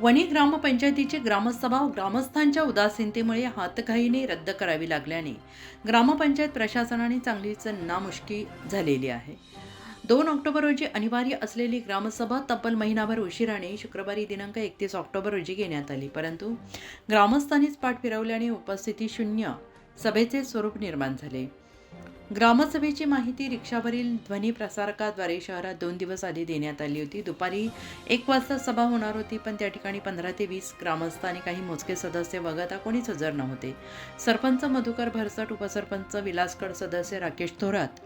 वणी ग्रामपंचायतीची ग्रामसभा ग्रामस्थांच्या उदासीनतेमुळे हातघाईने रद्द करावी लागल्याने ग्रामपंचायत प्रशासनाने चांगलीच नामुष्की झालेली आहे. दोन ऑक्टोबर रोजी अनिवार्य असलेली ग्रामसभा तब्बल महिनाभर उशिराने शुक्रवारी दिनांक एकतीस ऑक्टोबर रोजी घेण्यात आली. परंतु ग्रामस्थांनीच पाठ फिरवल्याने उपस्थिती शून्य सभेचे स्वरूप निर्माण झाले. ग्रामसभेची माहिती रिक्षावरील ध्वनी प्रसारकाद्वारे शहरात दोन दिवस आधी देण्यात आली होती. दुपारी एक वाजता सभा होणार होती पण त्या ठिकाणी पंधरा ते वीस ग्रामस्थ आणि काही मोजके सदस्य वगळता कोणीच हजर नव्हते. सरपंच मधुकर भरसट उपसरपंच विलासकड सदस्य राकेश थोरात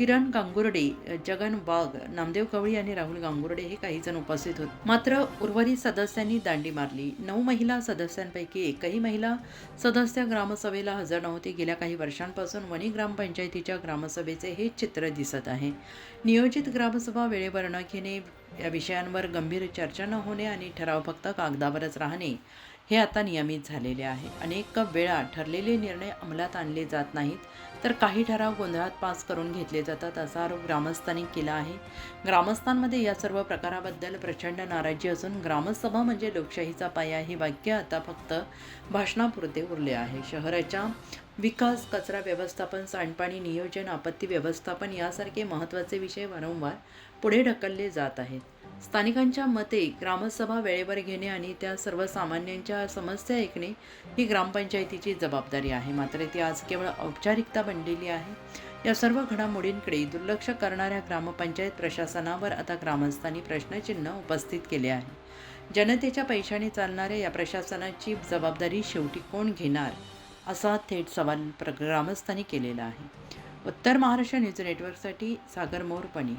किरण गांगुर्डे जगन वाघ नामदेव कवळी आणि राहुल गांगुर्डे हे काही जण उपस्थित होते. मात्र उर्वरित सदस्यांनी दांडी मारली. नऊ महिला सदस्यांपैकी एकही महिला सदस्य ग्रामसभेला हजर नव्हते. गेल्या काही वर्षांपासून वणी ग्रामपंचायतीच्या ग्रामसभेचे हे चित्र दिसत आहे. नियोजित ग्रामसभा वेळेवर न घेणे या विषयांवर गंभीर चर्चा न होणे आणि ठराव फक्त कागदावरच राहणे हे आता नियमित झालेले आहे. अनेक वेळा ठरलेले निर्णय अंमलात आणले जात नाहीत तर काही ठराव गोंधळात पास करून घेतले जातात असा आरोप ग्रामस्थांनी केला आहे. ग्रामस्थांमध्ये या सर्व प्रकाराबद्दल प्रचंड नाराजी असून ग्रामसभा म्हणजे लोकशाहीचा पाया हे वाक्य आता फक्त भाषणापुरते उरले आहे. शहराच्या विकास कचरा व्यवस्थापन सांडपाणी नियोजन आपत्ती व्यवस्थापन यासारखे महत्त्वाचे विषय वारंवार पुढे ढकलले जात आहेत. स्थानिकांच्या मते ग्रामसभा वेळेवर घेणे आणि त्या सर्वसामान्यांच्या समस्या ऐकणे ही ग्रामपंचायतीची जबाबदारी आहे. मात्र ती आज केवळ औपचारिकता बनलेली आहे. या सर्व घडामोडींकडे दुर्लक्ष करणाऱ्या ग्रामपंचायत प्रशासनावर आता ग्रामस्थांनी प्रश्नचिन्ह उपस्थित केले आहे. जनतेच्या पैशाने चालणाऱ्या या प्रशासनाची जबाबदारी शेवटी कोण घेणार असा थेट सवाल प्र ग्रामस्थांनी केलेला आहे. उत्तर महाराष्ट्र न्यूज नेटवर्कसाठी सागर मोरपणी.